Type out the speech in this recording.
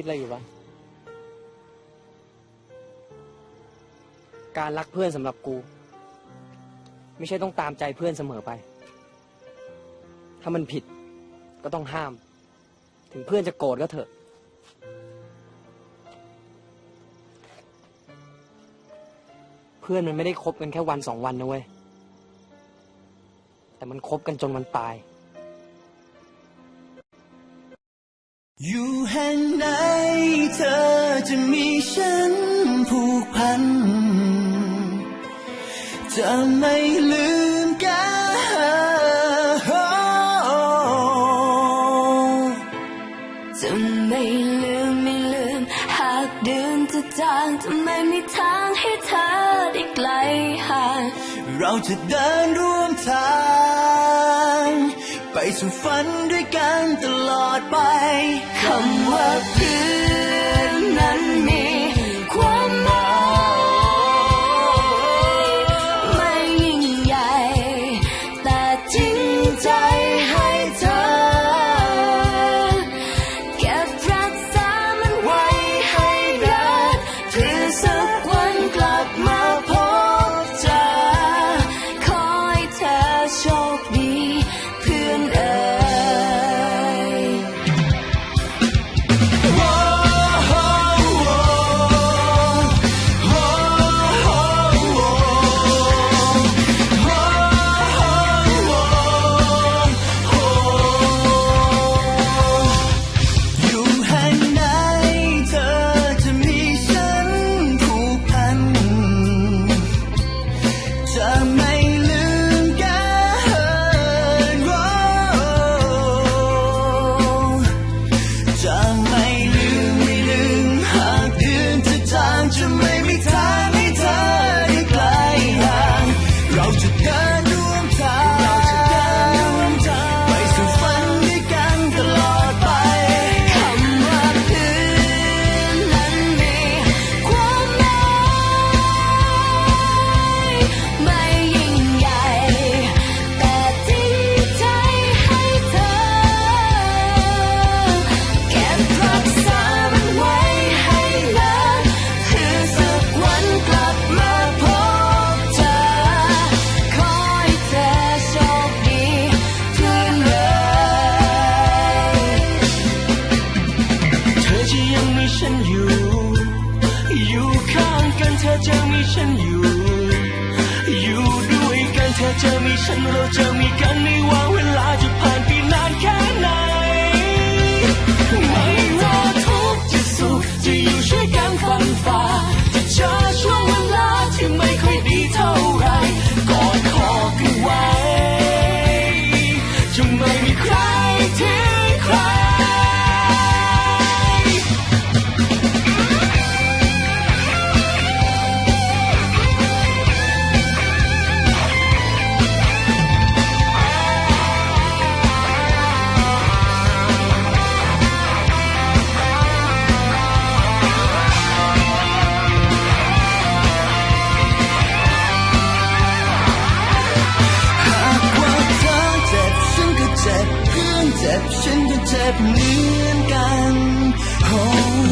คิดอะไรอยู่วะ การรักเพื่อนสำหรับกู ไม่ใช่ต้องตามใจเพื่อนเสมอไป ถ้ามันผิดก็ต้องห้าม ถึงเพื่อนจะโกรธก็เถอะ เพื่อนมันไม่ได้คบกันแค่วันสองวันนะเว้ย แต่มันคบกันจนมันตายอยู่ จะมีฉันผูกพัน จะไม่ลืมกันจะไม่ลืมไม่ลืม หากเดือนจะจางจะไม่มีทางให้เธอได้ไกลห่างเราจะเดินร่วมทาง ไปสู่ฝันด้วยกันตลอดไปคำว่าเพื่อน นั้ จะมีฉันอยู่ อยู่ด้วยกันเธอจะมีฉันเราจะมีกันไม่ว่าเวลาจะผ่านไปนานแค่ไหน ไม่ว่าทุกข์จะสุขจะอยู่ช่วยกันฟันฝ่าจะเจอช่ว บเพื่อนเจ็บฉันก็เจ็บเหมือนกันโอ้